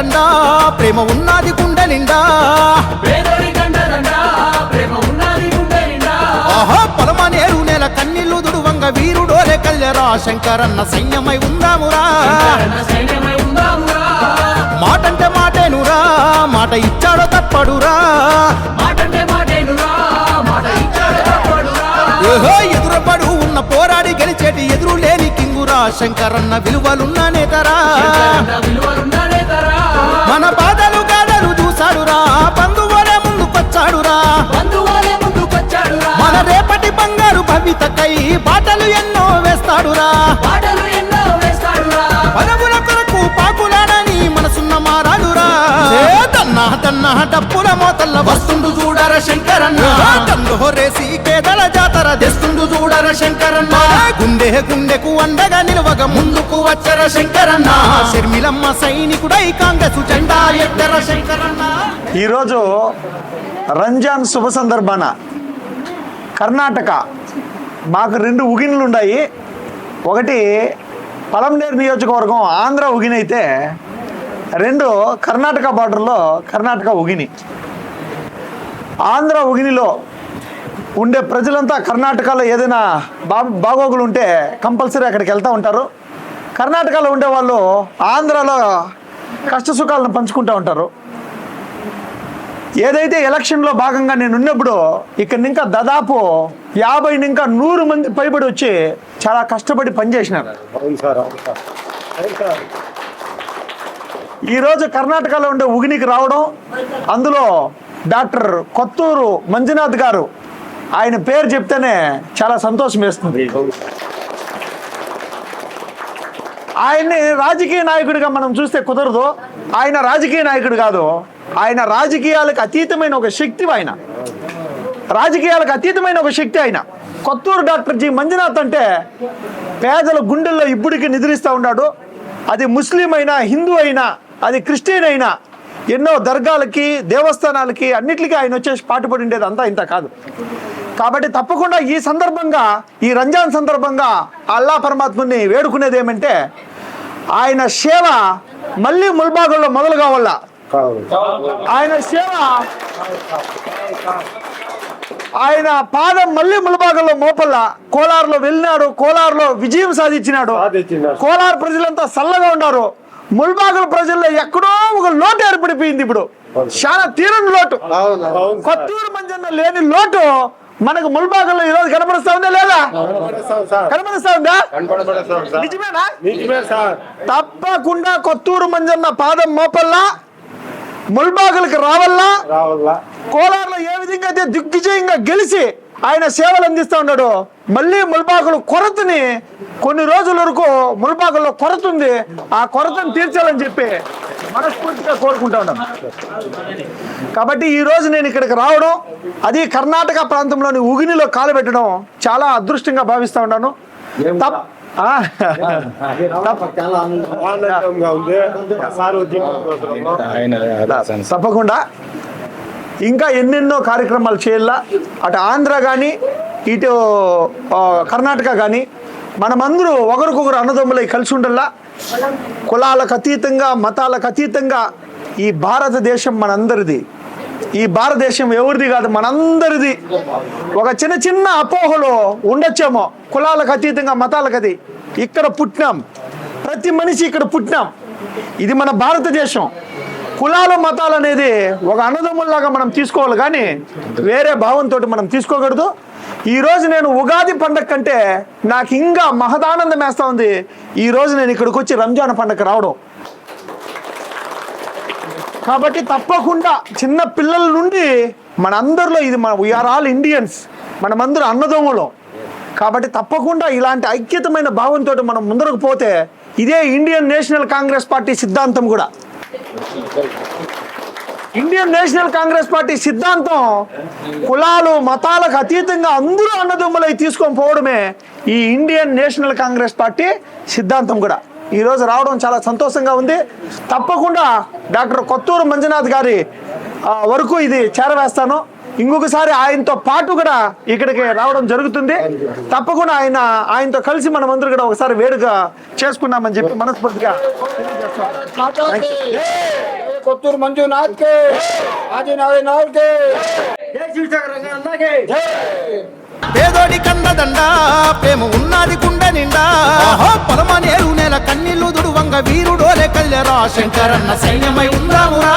ఓహో ప్రేమ ఉన్నది గుండె నిండా ఆహా పొలమ నేరు నెల కన్నీళ్ళు దుడువంగ వీరుడోలే కల్లెరా శంకరన్న సైన్యమై ఉందామురా. ఉందామురా మాటంటే మాటేనురా మాట ఇచ్చాడో తప్పడురా. ఇచ్చాడు తప్పడురా ఓహో ఎదురపడు ఉన్న పోరాడి గెలిచేటి ఎదురు లేని కింగురా. శంకరన్న విలువలున్న నేతరా. తరా మన బాధలు గాథలు చూశాడురా. బంధువులే ముందుకొచ్చాడురా. బంధువులే ముందుకొచ్చాడురా. మన రేపటి బంగారు భవితకై బాటలు ఎన్నో వేస్తాడురా. పాటలు ఎన్నో వేస్తాడురా. పదవుల కొరకు పాకులాడని మనసున్న మారాడురా. తన్నా తన్నా డప్పుల మోతల్ల వస్తుండు చూడర శంకరన్న. తండ్రి హోరేసి కేదల చూడర శంకరన్న గుండె గుండెకు అండగా నిలవగా ముందుకు వచ్చర శంకరన్న. షర్మిలమ్మ సైనికుడై కాంగ్రెస్ జెండా ఎత్తర శంకరన్న. ఈరోజు రంజాన్ శుభ సందర్భాన కర్ణాటక మాకు రెండు ఉగిన్లు ఉన్నాయి ఒకటి పలంనేరు నియోజకవర్గం ఆంధ్ర ఉగిని అయితే రెండు కర్ణాటక బార్డర్లో కర్ణాటక ఉగిని. ఆంధ్ర ఉగినిలో ఉండే ప్రజలంతా కర్ణాటకలో ఏదైనా బా బాగోగులు ఉంటే కంపల్సరీ అక్కడికి వెళ్తూ ఉంటారు. కర్ణాటకలో ఉండే వాళ్ళు ఆంధ్రాలో కష్ట సుఖాలను పంచుకుంటూ ఉంటారు. ఏదైతే ఎలక్షన్లో భాగంగా నేను ఉన్నప్పుడు ఇక్కడ ఇంకా దాదాపు యాభై ఇంకా నూరు మంది పైబడి వచ్చి చాలా కష్టపడి పనిచేసినారు. ఈరోజు కర్ణాటకలో ఉండే ఉగినికి రావడం అందులో డాక్టర్ కొత్తూరు మంజునాథ్ గారు ఆయన పేరు చెప్తేనే చాలా సంతోషం వేస్తుంది. ఆయన్ని రాజకీయ నాయకుడిగా మనం చూస్తే కుదరదు. ఆయన రాజకీయ నాయకుడు కాదు. ఆయన రాజకీయాలకు అతీతమైన ఒక శక్తి ఆయన. రాజకీయాలకు అతీతమైన ఒక శక్తి ఆయన. కొత్తూరు డాక్టర్ జి మంజునాథ్ అంటే పేదల గుండెల్లో ఇప్పుడికి నిద్రిస్తూ ఉన్నాడు. అది ముస్లిం అయినా హిందూ అయినా అది క్రిస్టియన్ అయినా ఎన్నో దర్గాలకి దేవస్థానాలకి అన్నిటికీ ఆయన వచ్చేసి పాటుపడి ఉండేది అంతా ఇంత కాదు. కాబట్టి తప్పకుండా ఈ సందర్భంగా ఈ రంజాన్ సందర్భంగా అల్లా పరమాత్ముని వేడుకునేది ఏమంటే ఆయన సేవ మళ్ళీ ముల్బాగుల్లో మొదలు కావాల? ఆయన సేవ ఆయన పాదం మళ్ళీ ముల్బాగంలో మోపల్ల కోలార్లో వెళ్ళినాడు కోలార్లో విజయం సాధించినాడు. కోలార్ ప్రజలంతా చల్లగా ఉన్నారు ముల్బాగల ప్రజల్లో ఎక్కడో ఒక లోటు ఏర్పడిపోయింది ఇప్పుడు. చాలా తీరని లోటు. కొత్తూరు మంజన్న లేని లోటు మనకు ముల్బాగంలో ఈ రోజు కనపడుస్తా ఉందా లేదా? కనపడుస్తా ఉందా? నిజమేనా? తప్పకుండా కొత్తూరు మంజన్న పాదం మోపల్లా ముల్బాగులకు రావల్లా. కోలార్లో ఏ విధంగా అయితే దిగ్విజయంగా గెలిచి ఆయన సేవలు అందిస్తూ ఉన్నాడు. మళ్ళీ ముల్బాగులు కొరతని కొన్ని రోజుల వరకు ముల్బాగుల్లో కొరత ఉంది ఆ కొరతను తీర్చాలని చెప్పి మనస్ఫూర్తిగా కోరుకుంటా ఉన్నాను కాబట్టి ఈ రోజు నేను ఇక్కడికి రావడం అది కర్ణాటక ప్రాంతంలోని ఉగినిలో కాలు పెట్టడం చాలా అదృష్టంగా భావిస్తా ఉన్నాను. తప్పకుండా. ఇంకా ఎన్నెన్నో కార్యక్రమాలు చేయాల? అటు ఆంధ్ర కానీ ఇటు కర్ణాటక కానీ మనమందరూ ఒకరికొకరు అన్నదమ్ములై కలిసి ఉండల్లా కులాలకు అతీతంగా మతాలకు అతీతంగా ఈ భారతదేశం మనందరిది. ఈ భారతదేశం ఎవరిది కాదు మనందరిది. ఒక చిన్న చిన్న అపోహలో ఉండొచ్చేమో కులాలకు అతీతంగా మతాలకు అది. ఇక్కడ పుట్టినాం. ప్రతి మనిషి ఇక్కడ పుట్టినాం. ఇది మన భారతదేశం. కులాలు మతాలు అనేది ఒక అన్నదమ్ముల్లాగా మనం తీసుకోవాలి. కానీ వేరే భావంతో మనం తీసుకోకూడదు. ఈరోజు నేను ఉగాది పండగ కంటే నాకు ఇంకా మహదానందం వేస్తా ఉంది. ఈ రోజు నేను ఇక్కడికి వచ్చి రంజాన్ పండగ రావడం. కాబట్టి తప్పకుండా చిన్న పిల్లల నుండి మనందరిలో ఇది మన వీఆర్ ఆల్ ఇండియన్స్ మనమందరూ అన్నదమ్ములం. కాబట్టి తప్పకుండా ఇలాంటి ఐక్యతమైన భావంతో మనం ముందరకు పోతే ఇదే ఇండియన్ నేషనల్ కాంగ్రెస్ పార్టీ సిద్ధాంతం కూడా. ఇండియన్ నేషనల్ కాంగ్రెస్ పార్టీ సిద్ధాంతం కులాలు మతాలకు అతీతంగా అందరూ అన్నదమ్ములై తీసుకొని పోవడమే ఈ ఇండియన్ నేషనల్ కాంగ్రెస్ పార్టీ సిద్ధాంతం కూడా. ఈరోజు రావడం చాలా సంతోషంగా ఉంది. తప్పకుండా డాక్టర్ కొత్తూరు మంజునాథ్ గారి వరకు ఇది చేరవేస్తాను. ఇంకొకసారి ఆయనతో పాటు కూడా ఇక్కడికి రావడం జరుగుతుంది. తప్పకుండా ఆయన ఆయనతో కలిసి మనం అందరూ కూడా ఒకసారి వేడుక చేసుకున్నామని చెప్పి మనస్ఫూర్తిగా కొత్తూరు మంజునాథ్ కే ఆదినాథ్ కే పేదోడి కండదండ ప్రేమ ఉన్నది గుండె నిండా. పొలమనేరు నెల కన్నీళ్ళు దుడువంగ వీరుడోలే శంకరన్న సైన్యమై ఉందామురా.